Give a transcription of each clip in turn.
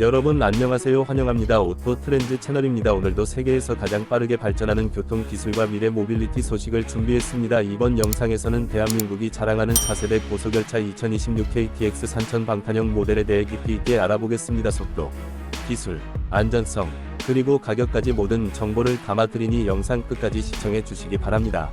여러분 안녕하세요. 환영합니다. 오토 트렌드 채널입니다. 오늘도 세계에서 가장 빠르게 발전하는 교통 기술과 미래 모빌리티 소식을 준비했습니다. 이번 영상에서는 대한민국이 자랑하는 차세대 고속열차 2026 KTX 3000 방탄형 모델에 대해 깊이 있게 알아보겠습니다. 속도 기술 안전성 그리고 가격까지 모든 정보를 담아드리니 영상 끝까지 시청해 주시기 바랍니다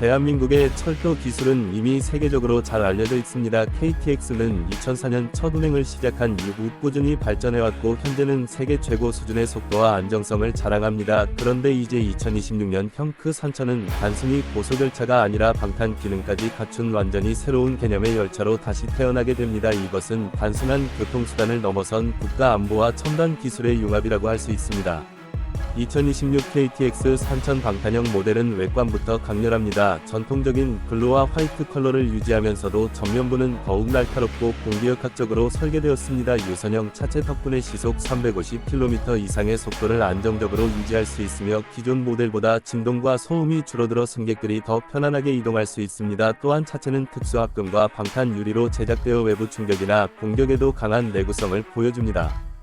대한민국의 철도 기술은 이미 세계적으로 잘 알려져 있습니다. KTX는 2004년 첫 운행을 시작한 이후 꾸준히 발전해왔고 현재는 세계 최고 수준의 속도와 안정성을 자랑합니다. 그런데 이제 2026년 형크 3000은 단순히 고속열차가 아니라 방탄 기능까지 갖춘 완전히 새로운 개념의 열차로 다시 태어나게 됩니다. 이것은 단순한 교통수단을 넘어선 국가 안보와 첨단 기술의 융합이라고 할 수 있습니다. 2026 KTX 3000 방탄형 모델은 외관부터 강렬합니다. 전통적인 블루와 화이트 컬러를 유지하면서도 전면부는 더욱 날카롭고 공기역학적으로 설계되었습니다. 유선형 차체 덕분에 시속 350km 이상의 속도를 안정적으로 유지할 수 있으며 기존 모델보다 진동과 소음이 줄어들어 승객들이 더 편안하게 이동할 수 있습니다. 또한 차체는 특수 합금과 방탄 유리로 제작되어 외부 충격이나 공격에도 강한 내구성을 보여줍니다.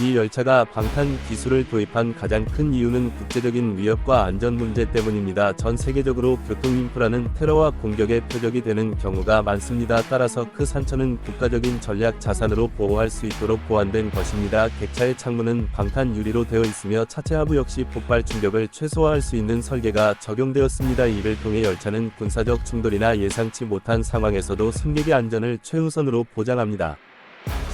이 열차가 방탄 기술을 도입한 가장 큰 이유는 국제적인 위협과 안전 문제 때문입니다. 전 세계적으로 교통 인프라는 테러와 공격의 표적이 되는 경우가 많습니다. 따라서 그 산천은 국가적인 전략 자산으로 보호할 수 있도록 보완된 것입니다. 객차의 창문은 방탄 유리로 되어 있으며 차체 하부 역시 폭발 충격을 최소화할 수 있는 설계가 적용되었습니다. 이를 통해 열차는 군사적 충돌이나 예상치 못한 상황에서도 승객의 안전을 최우선으로 보장합니다.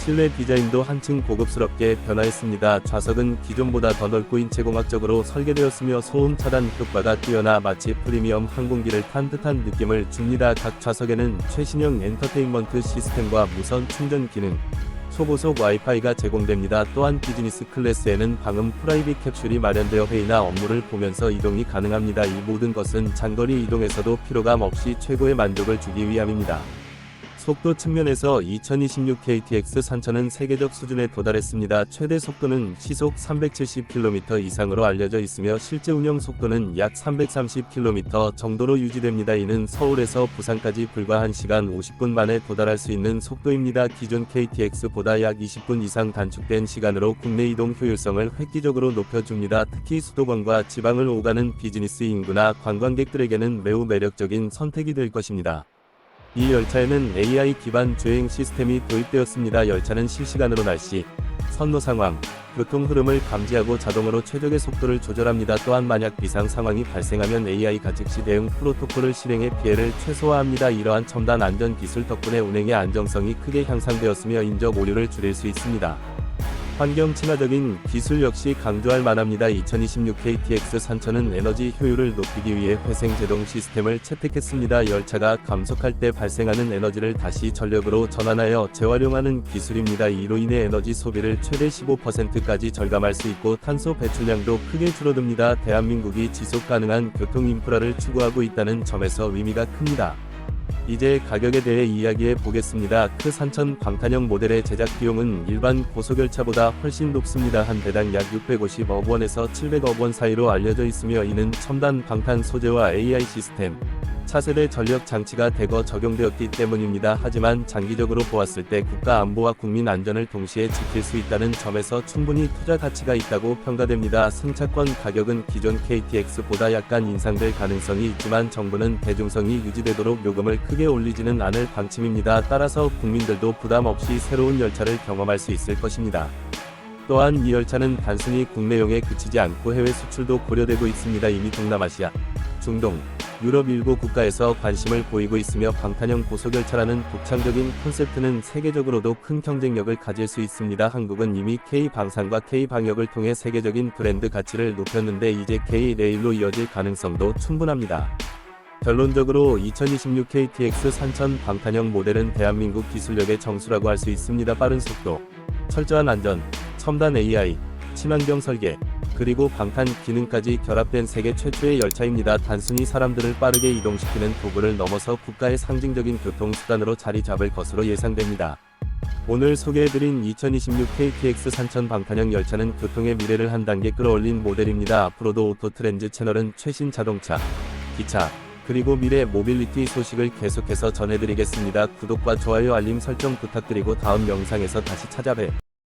실내 디자인도 한층 고급스럽게 변화했습니다. 좌석은 기존보다 더 넓고 인체공학적으로 설계되었으며 소음 차단 효과가 뛰어나 마치 프리미엄 항공기를 탄 듯한 느낌을 줍니다. 각 좌석에는 최신형 엔터테인먼트 시스템과 무선 충전 기능, 초고속 와이파이가 제공됩니다. 또한 비즈니스 클래스에는 방음 프라이빗 캡슐이 마련되어 회의나 업무를 보면서 이동이 가능합니다. 이 모든 것은 장거리 이동에서도 피로감 없이 최고의 만족을 주기 위함입니다. 속도 측면에서 2026 KTX 3000은 세계적 수준에 도달했습니다. 최대 속도는 시속 370km 이상으로 알려져 있으며 실제 운영 속도는 약 330km 정도로 유지됩니다. 이는 서울에서 부산까지 불과 1시간 50분 만에 도달할 수 있는 속도입니다. 기존 KTX보다 약 20분 이상 단축된 시간으로 국내 이동 효율성을 획기적으로 높여줍니다. 특히 수도권과 지방을 오가는 비즈니스 인구나 관광객들에게는 매우 매력적인 선택이 될 것입니다. 이 열차에는 AI 기반 주행 시스템이 도입되었습니다. 열차는 실시간으로 날씨, 선로 상황, 교통 흐름을 감지하고 자동으로 최적의 속도를 조절합니다. 또한 만약 비상 상황이 발생하면 AI가 즉시 대응 프로토콜을 실행해 피해를 최소화합니다. 이러한 첨단 안전 기술 덕분에 운행의 안정성이 크게 향상되었으며 인적 오류를 줄일 수 있습니다. 환경 친화적인 기술 역시 강조할 만합니다. 2026 KTX 3000은 에너지 효율을 높이기 위해 회생 제동 시스템을 채택했습니다. 열차가 감속할 때 발생하는 에너지를 다시 전력으로 전환하여 재활용하는 기술입니다. 이로 인해 에너지 소비를 최대 15%까지 절감할 수 있고 탄소 배출량도 크게 줄어듭니다. 대한민국이 지속 가능한 교통 인프라를 추구하고 있다는 점에서 의미가 큽니다. 이제 가격에 대해 이야기해 보겠습니다. 크 3000 방탄형 모델의 제작 비용은 일반 고속열차보다 훨씬 높습니다. 한 대당 약 650억 원에서 700억 원 사이로 알려져 있으며 이는 첨단 방탄 소재와 AI 시스템, 차세대 전력 장치가 대거 적용되었기 때문입니다. 하지만 장기적으로 보았을 때 국가 안보와 국민 안전을 동시에 지킬 수 있다는 점에서 충분히 투자 가치가 있다고 평가됩니다. 승차권 가격은 기존 KTX보다 약간 인상될 가능성이 있지만 정부는 대중성이 유지되도록 요금을 크게 올리지는 않을 방침입니다. 따라서 국민들도 부담 없이 새로운 열차를 경험할 수 있을 것입니다. 또한 이 열차는 단순히 국내용에 그치지 않고 해외 수출도 고려되고 있습니다. 이미 동남아시아, 중동, 유럽 일부 국가에서 관심을 보이고 있으며 방탄형 고속열차라는 독창적인 콘셉트는 세계적으로도 큰 경쟁력을 가질 수 있습니다. 한국은 이미 K방산과 K방역을 통해 세계적인 브랜드 가치를 높였는데 이제 K레일로 이어질 가능성도 충분합니다. 결론적으로 2026 KTX 3000 방탄형 모델은 대한민국 기술력의 정수라고 할 수 있습니다. 빠른 속도, 철저한 안전, 첨단 AI, 친환경 설계, 그리고 방탄 기능까지 결합된 세계 최초의 열차입니다. 단순히 사람들을 빠르게 이동시키는 도구를 넘어서 국가의 상징적인 교통수단으로 자리 잡을 것으로 예상됩니다. 오늘 소개해드린 2026 KTX 3000 방탄형 열차는 교통의 미래를 한 단계 끌어올린 모델입니다. 앞으로도 오토 트렌즈 채널은 최신 자동차, 기차, 그리고 미래 모빌리티 소식을 계속해서 전해드리겠습니다. 구독과 좋아요 알림 설정 부탁드리고 다음 영상에서 다시 찾아뵐